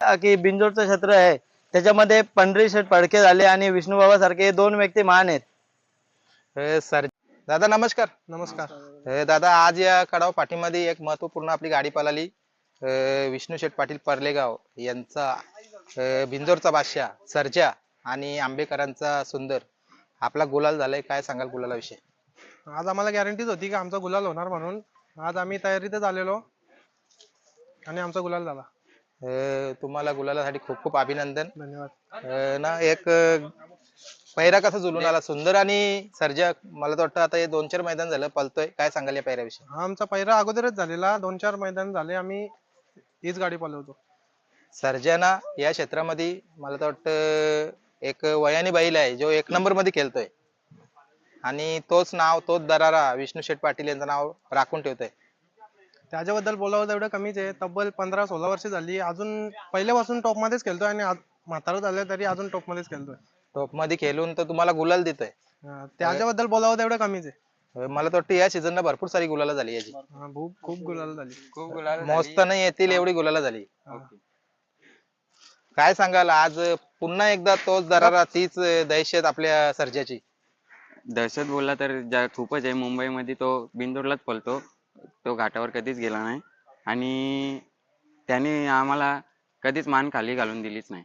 की बिंजोडचं क्षेत्र आहे. त्याच्यामध्ये पंढरी शेठ पडके झाले आणि विष्णूबाबा सारखे हे दोन व्यक्ती महान आहेत. सर दादा नमस्कार. नमस्कार. दादा आज या कडाव पाठीमध्ये एक महत्त्वपूर्ण आपली गाडी पळाली. अ, विष्णू शेठ पाटील पर्लेगाव यांचा अ, बिंजोरचा बादशाह सर्जा आणि आंबेकरांचा सुंदर. आपला गुलाल झालाय काय सांगाल गुलालाविषयी? आज आम्हाला गॅरंटीच होती की आमचा गुलाल होणार म्हणून. आज आम्ही तयारीतच आलेलो. आणि आमचा गुलाल झाला. अ, तुम्हाला गुलालासाठी खूप खूप अभिनंदन. धन्यवाद. अ, ना एक अ, पैरा कसा जुलून आला? सुंदर आणि सर्जा मला तर वाटतं आता हे दोन चार मैदान झालं. पळतोय. काय सांगाल या पैऱ्याविषयी? हा आमचा पहिला अगोदरच झालेला. दोन चार मैदान झाले. आम्ही हीच गाडी पळवतो. सर्जना या क्षेत्रामध्ये मला तर वाटतं एक वयाने बैल आहे. जो एक नंबरमध्ये खेळतोय. आणि तोच नाव तोच दरारा विष्णू शेठ पाटील यांचं नाव राखून ठेवतोय. त्याच्याबद्दल बोलावं तेवढं कमीच आहे. तब्बल पंधरा सोळा वर्ष झाली. अजून पहिल्यापासून टॉप मध्येच खेळतोय आणि आज म्हातारं झालं तरी अजून टॉप मध्येच खेळतोय. टॉपमध्ये खेळून तर तुम्हाला गुलाल देतोय. अं, त्याच्याबद्दल बोलावं तेवढं कमीच आहे. मला तर वाटतं या सीझनला भरपूर सारी गुलाला झाली याची. हा, खूप खूप गुलाल झाली. खूप गुलाल मोजता नाही येतील एवढी गुलाला झाली. हा. काय सांगाल? आज पुन्हा एकदा तोच दरारा तीच दहशत आपल्या सर्जाची. दहशत बोलला तर ज्या खूपच आहे. मुंबईमध्ये तो बिंदूरलाच पळतो. तो घाटावर कधीच गेला नाही. आणि त्याने आम्हाला कधीच मान खाली घालून दिलीच नाही.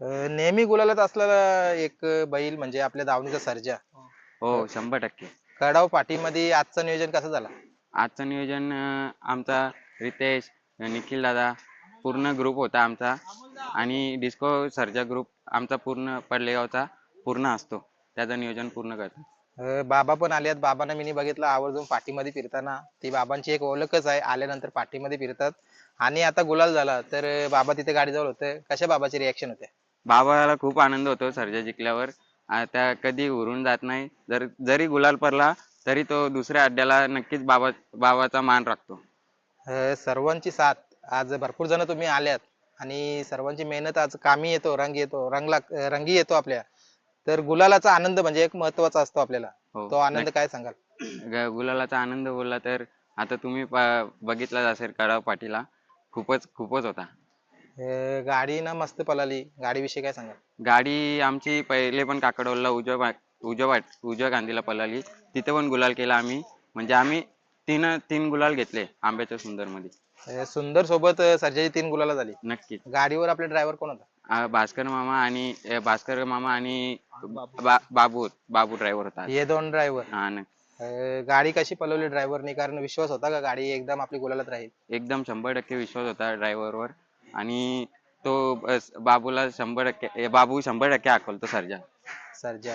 अं, नेहमी गुलालात असलेला एक बैल म्हणजे आपल्या दावणीचा सर्जा. हो शंभर टक्के. कडाव पाठीमध्ये आजचं नियोजन कसं झालं? आजचं नियोजन अं, आमचा रितेश निखिल दादा पूर्ण ग्रुप होता आमचा. आणि डिस्को सर्जा ग्रुप आमचा पूर्ण पडलेगावचा पूर्ण असतो. त्याचं नियोजन पूर्ण करतो अं, बाबा पण आले आहेत बाबांना मी बघितलं आवर्जून पाठीमध्ये फिरताना. ती बाबांची एक ओळखच आहे. आल्यानंतर पाठीमध्ये फिरतात. आणि आता गुलाल झाला. तर अं, बाबा तिथे गाडीजवळ होते. कशा बाबाची रिॲक्शन होते? बाबाला खूप आनंद होतो सर्जा जिंकल्यावर. आ, त्या कधी उरून जात नाही. जर जरी गुलाल पडला तरी तो दुसऱ्या अड्ड्याला नक्कीच बाबा बाबाचा मान राखतो. अं, सर्वांची साथ. आज भरपूर जण तुम्ही आल्यात. आणि सर्वांची मेहनत आज कामी येतो रंग येतो रंगला रंगी येतो आपल्या. तर गुलालाचा आनंद म्हणजे एक महत्त्वाचा असतो आपल्याला. हो. तो आनंद काय सांगाल? ग- गुलालाचा आनंद बोलला तर आता तुम्ही प- बघितलाच असेल कडाव पाटीला. खूपच खूपच होता. अं, गाडी ना मस्त पळाली. गाडीविषयी काय सांगाल? गाडी आमची पहिले पण काकडोलला उजव्या बा- उजव्या वाट- उजव्या गांधीला पळाली. तिथे पण गुलाल केला आम्ही. म्हणजे आम्ही तीन तीन गुलाल घेतले आंब्याच्या सुंदरमध्ये अं, सुंदर सोबत अं, सर्जाची तीन गुलाला झाली. नक्कीच. गाडीवर आपले ड्रायव्हर कोण होता? भास्कर मामा आणि अ, भास्कर मामा आणि बा- बाबू बाबू ड्रायव्हर होता. हे दोन ड्रायव्हर हा न- गाडी कशी पळवली ड्रायव्हरने कारण विश्वास होता का गाडी एकदम आपली गुलालात राहील? एकदम शंभर टक्के विश्वास होता driver वर. आणि तो बस बाबूला शंभर टक्के ए, बाबू शंभर टक्के आकलतो सर्जा. सर्जा.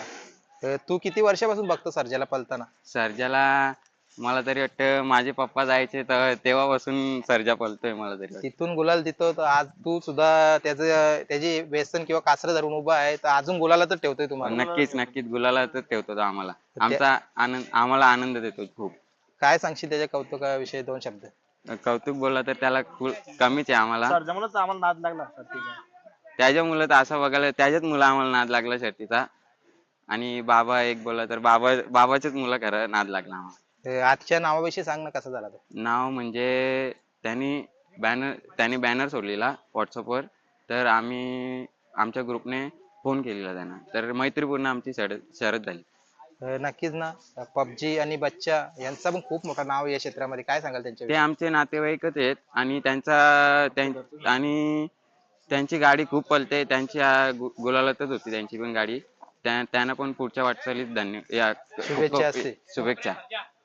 अं, तू किती वर्षापासून बघतो सर्जाला पळताना सर्जाला मला तरी वाटतं माझे पप्पा जायचे तर तेव्हापासून सर्जा पळतोय मला तरी वाटतं. तिथून गुलाल देतो तर आज तू सुद्धा त्याचं त्याची व्यसन किंवा कासरं धरून उभा आहे तर अजून गुलाला तर ठेवतोय तुम्हाला. नक्कीच नक्कीच. गुलाला तर ठेवतो तो आम्हाला आमचा आनंद आम्हाला आनंद देतो खूप. काय सांगशील त्याच्या कौतुकाविषयी दोन शब्द? कौतुक बोलला तर त्याला खूप कमीच आहे आम्हाला. सर्जामुळेच आम्हाला नाद लागला त्याच्या मुलं तर असं बघायला त्याच्याच मुलं आम्हाला नाद लागला शर्तीचा आणि बाबा एक बोलला तर बाबा बाबाच्याच मुलं खरं नाद लागला आम्हाला. आजच्या नावाविषयी सांग ना कसा झाला तो. नाव म्हणजे त्यांनी बॅनर त्यांनी बॅनर सोडलेला व्हॉट्सअपवर तर आम्ही आमच्या ग्रुपने फोन केलेला त्यांना. तर मैत्रीपूर्ण आमची शरद शरद झाली. अं, नक्कीच ना. पबजी आणि बच्चा यांचा पण खूप मोठा नाव आहे या क्षेत्रामध्ये. काय सांगाल ते त्यांच्या आमचे नातेवाईकच आहेत आणि त्यांचा त्यां- आणि त्यांची गाडी खूप पलते. त्यांची गु- गुलालातच होती त्यांची पण गाडी. त्या- त्यांना पण पुढच्या वाटचालीत धन्य या शुभेच्छा असतील. शुभेच्छा.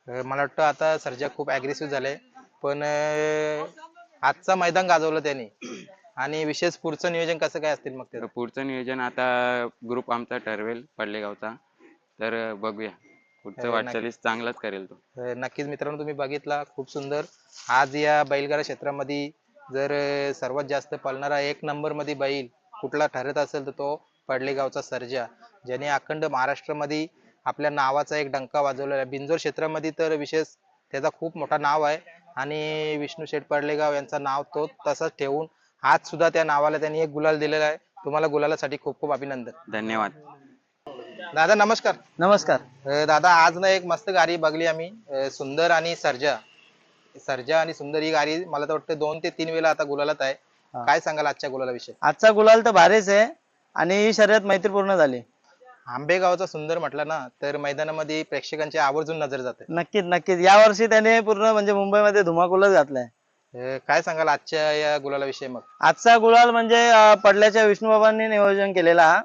मला वाटतं आता सर्जा खूप अग्रेसिव्ह झाले पण आजचा मैदान गाजवलं त्यांनी. आणि विशेष पुढचं नियोजन कसं काय असतील मग तर पुढचं नियोजन आता ग्रुप आमचा ठरवेल पडलेगावचा. तर बघूया. पुढचं वाटचालीस चांगलाच करेल तो. अं, नक्कीच मित्रांनो तुम्ही बघितला. खूप सुंदर. आज या बैलगाडा क्षेत्रामध्ये जर अं, सर्वात जास्त पळणारा एक नंबरमध्ये बैल कुठला ठरत असेल तर तो पडलेगावचा सर्जा ज्याने अखंड महाराष्ट्रामध्ये आपल्या नावाचा एक डंका वाजवलेला आहे. बिंजोर क्षेत्रामध्ये तर विशेष त्याचा खूप मोठा नाव आहे. आणि विष्णू शेठ पडलेगाव यांचं नाव तो तसंच ठेवून आज सुद्धा त्या नावाला त्यांनी एक गुलाल दिलेला आहे. तुम्हाला गुलालासाठी खूप खूप अभिनंदन. धन्यवाद. दादा नमस्कार. नमस्कार. अं, दादा आज ना एक मस्त गाडी बघली आम्ही. अं, सुंदर आणि सर्जा. सर्जा आणि सुंदर ही गाडी मला तर वाटतं दोन ते तीन वेळा आता गुलालात आहे. हा. काय सांगाल आजच्या गुलालाविषयी? आजचा गुलाल तर भारीच आहे. आणि ही शर्यत मैत्रीपूर्ण झाली. आंबेगावचा सुंदर म्हटलं ना तर मैदानामध्ये प्रेक्षकांची आवर्जून नजर जाते. नक्कीच नक्कीच. या वर्षी त्याने पूर्ण म्हणजे मुंबईमध्ये धुमाकूलच घातलाय. अं, काय सांगाल आजच्या या गुलालाविषयी मग? आजचा गुलाल म्हणजे अं, पडल्याच्या विष्णूबाबांनी नियोजन केलेला हा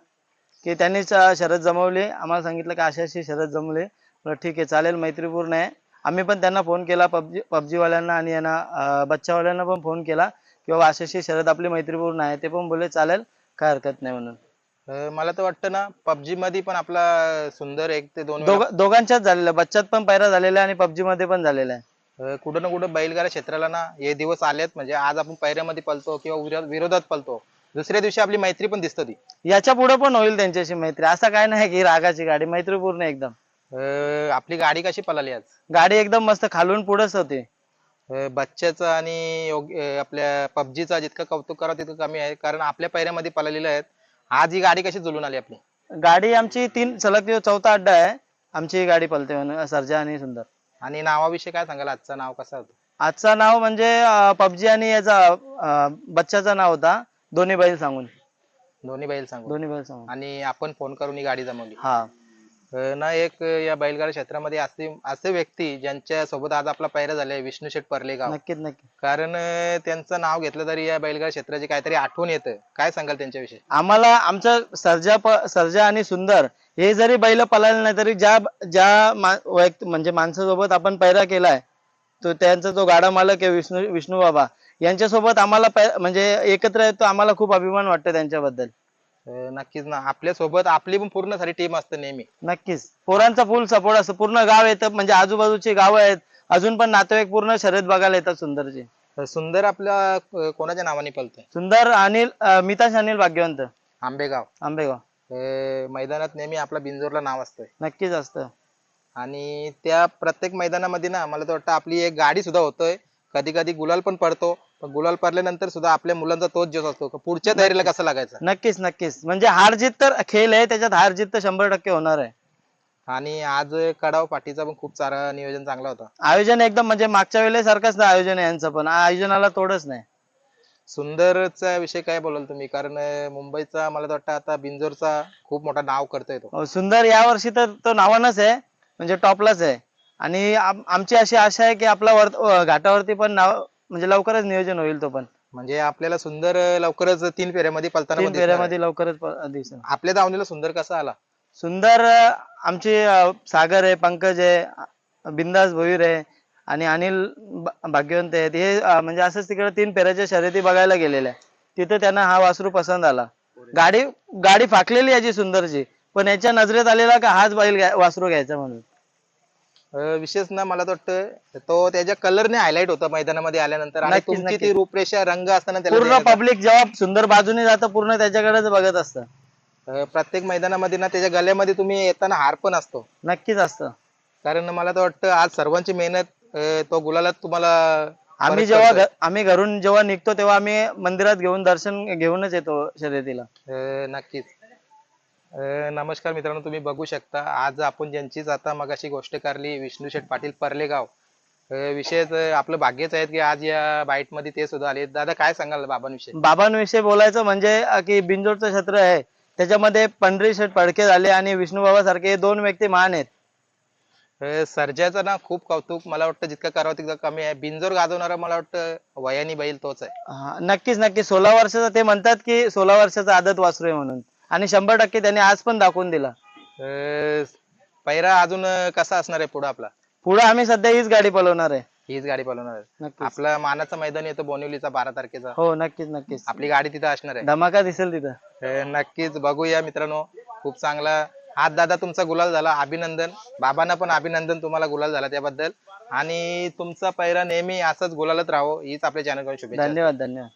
की त्यांनीच अं, शरद जमवली. आम्हाला सांगितलं की अशी अशी शरद जमवली. म्हटलं ठीक आहे चालेल मैत्रीपूर्ण आहे. आम्ही पण त्यांना फोन केला पबजी पबजी वाल्यांना आणि यांना अं, बच्चावाल्यांना पण फोन केला की बाबा अशी अशी शरद आपली मैत्रीपूर्ण आहे. ते पण बोलले चालेल काय हरकत नाही म्हणून. अं, मला तर वाटतं ना पबजी मध्ये पण आपला सुंदर एक ते दोन वेळा, दोघ दोघांच्याच झालेला बच्चात पण पैरा झालेला आहे आणि पबजी मध्ये पण झालेला आहे. अं, कुठं ना कुठं बैलगाडा क्षेत्राला ना हे दिवस आलेत. म्हणजे आज आपण पैऱ्यामध्ये पळतो किंवा विरो- विरोधात पळतो दुसऱ्या दिवशी आपली मैत्री पण दिसत ती. याच्यापुढे पण होईल त्यांच्याशी मैत्री. असं काय नाही की रागाची गाडी मैत्रीपूर्ण एकदम. अं, आपली गाडी कशी पळाली आज? गाडी एकदम मस्त खालून पुढेच होती. अं, बच्च्याचं आणि अं, आपल्या पबजीचा जितकं कौतुक करावं तितकं कमी आहे. कारण आपल्या पैऱ्यामध्ये पळालेलं आहेत. आज ही गाडी कशी जुलून आली आपली? गाडी आमची तीन सलग दिवस चौथा अड्डा आहे. आमची गाडी पलते म्हणून सर्जा आणि सुंदर. आणि नावाविषयी काय सांगाल? आजचं नाव कसं होतं? आजचा नाव म्हणजे पबजी आणि याचा अं, बच्चाचा नाव होता. दोन्ही बैल सांगून. दोन्ही बैल सांगू दोन्ही बैल सांगून. आणि आपण फोन करून ही गाडी जमवली. हा. ना एक या बैलगाडा क्षेत्रामध्ये असे असे व्यक्ती ज्यांच्या सोबत आज आपला पैरा झालाय विष्णू शेठ परलेगाव. नक्कीच नक्की कारण अं, त्यांचं नाव घेतलं तरी या बैलगाडा क्षेत्राची काहीतरी आठवण येतं. काय सांगाल त्यांच्याविषयी? आम्हाला आमचं सर्जा प- सर्जा आणि सुंदर हे जरी बैल पळाले नाही तरी ज्या ज्या मा- वैयक्त- म्हणजे माणसासोबत आपण पैरा केलाय तो त्यांचा जो गाडा मालक आहे विष्णू विष्णू बाबा यांच्यासोबत आम्हाला पै- म्हणजे एकत्र येतो आम्हाला खूप अभिमान वाटतो त्यांच्याबद्दल. अं, नक्कीच ना. आपल्यासोबत आपली पण पूर्ण सारी टीम असते नेहमी. नक्कीच. पोरांचा फुल सपोर्ट असतो. पूर्ण गाव येतं. म्हणजे आजूबाजूची गावं आहेत. अजून पण नातेवाईक पूर्ण शर्यत बघायला येतात सुंदरची अं, सुंदर आपल्या अं, कोणाच्या नावाने पळतोय? सुंदर अनिल अं, मिताश अनिल भाग्यवंत. आंबेगाव. आंबेगाव. अं, मैदानात नेहमी आपला बिंजोरला नाव असतंय. नक्कीच असतं. आणि त्या प्रत्येक मैदानामध्ये ना मला तर वाटतं आपली एक गाडी सुद्धा होतोय. कधी कधी गुलाल पण पडतो. पण गुलाल पडल्यानंतर सुद्धा आपल्या मुलांचा तोच जोश असतो. का पुढच्या तयारीला कसं लागायचं? नक्कीच नक्कीच. म्हणजे हार जीत तर खेळ आहे त्याच्यात हार जीत तर शंभर टक्के होणार आहे. आणि आज कडाव पाठीचा पण खूप सारा नियोजन चांगला होता. आयोजन एकदम म्हणजे मागच्या वेळेसारखंच आयोजन आहे यांचं पण. आयोजनाला तोडच नाही. सुंदरचा विषय काय बोलाल तुम्ही? कारण अं, मुंबईचा मला तर वाटतं आता बिंजोरचा खूप मोठा नाव करतोय तो. अं, सुंदर यावर्षी तर तो नावानच आहे म्हणजे टॉपलाच आहे. आणि आम- आमची अशी आशा आहे की आपला वर अं, घाटावरती पण नाव म्हणजे लवकरच नियोजन होईल तो पण. म्हणजे आपल्याला सुंदर लवकरच तीन फेऱ्यामध्ये पलताना तीन पण दिसणार आहे. फेऱ्यामध्ये लवकरच प- दिसेल. आपल्या दावणीला सुंदर कसा आला? सुंदर अं, आमचे अं, सागर आहे पंकज आहे अं, बिंदास भोईर आहे आणि अनिल भाग्यवंत आहेत. हे अं, म्हणजे असंच तिकडे तीन फेऱ्याच्या शर्यती बघायला गेलेल्या तिथे त्यांना हा वासरू पसंत आला. गाडी गाडी फाकलेली याची सुंदरची पण याच्या नजरेत आलेला का हाच बैल घ्या- वासरू घ्यायचा म्हणून. विशेष ना मला वाटतं तो त्याच्या कलरने हायलाइट होता मैदानामध्ये आल्यानंतर आणि नक्कीच, तुमची ती नक्कीच. रूपरेषा रंग असताना त्याला पूर्ण. पब्लिक जेव्हा सुंदर बाजूने जातं पूर्ण त्याच्याकडेच बघत असतं अं, प्रत्येक मैदानामध्ये ना त्याच्या गल्यामध्ये तुम्ही येताना हार पण असतो नक्कीच असतं कारण मला तर वाटतं आज सर्वांची मेहनत अं, तो गुलालात तुम्हाला आम्ही परत जेव्हा करतोय. घ- आम्ही घरून जेव्हा निघतो तेव्हा आम्ही मंदिरात घेऊन दर्शन घेऊनच येतो शर्यतीला अं, नक्कीच नमस्कार मित्रांनो तुम्ही बघू शकता आज आपण ज्यांचीच आता मगाशी गोष्ट करली विष्णू शेठ पाटील परलेगाव. विशेष अं, आपलं भाग्यच आहे की आज या बाईटमध्ये ते सुद्धा आले. दादा काय सांगाल बाबांविषयी? बाबांविषयी बोलायचं म्हणजे की बिंजोडचं क्षेत्र आहे. त्याच्यामध्ये पंढरी शेठ फडके झाले आणि विष्णूबाबा सारखे हे दोन व्यक्ती महान आहेत. सर्जाचं ना खूप कौतुक मला वाटतं जितकं करावं तितकं कमी आहे. बिंजोर गाजवणारा मला वाटतं वयानी बैल तोच आहे. नक्कीच नक्कीच. सोळा वर्षाचा ते म्हणतात की सोळा वर्षाचा आदत वासरू आहे म्हणून. आणि शंभर टक्के त्यांनी आज पण दाखवून दिला. अं, पैरा अजून कसा असणार आहे पुढे आपला? पुढे आम्ही सध्या हीच गाडी पळवणार आहे. हीच गाडी पळवणार आहे. नक्कीच. आपला मानाचं मैदान येतं बोनिवलीचा बारा तारखेचा. हो नक्कीच नक्कीच. आपली गाडी तिथं असणार आहे. धमाका दिसेल तिथं. अं, नक्कीच. बघूया मित्रांनो. खूप चांगला. आज दादा तुमचा गुलाल झाला. अभिनंदन. बाबांना पण अभिनंदन. तुम्हाला गुलाल झाला त्याबद्दल. आणि तुमचा पैरा नेहमी असंच गुलालत राहो. हीच आपल्या चॅनल शुभेच्छा. धन्यवाद धन्यवाद.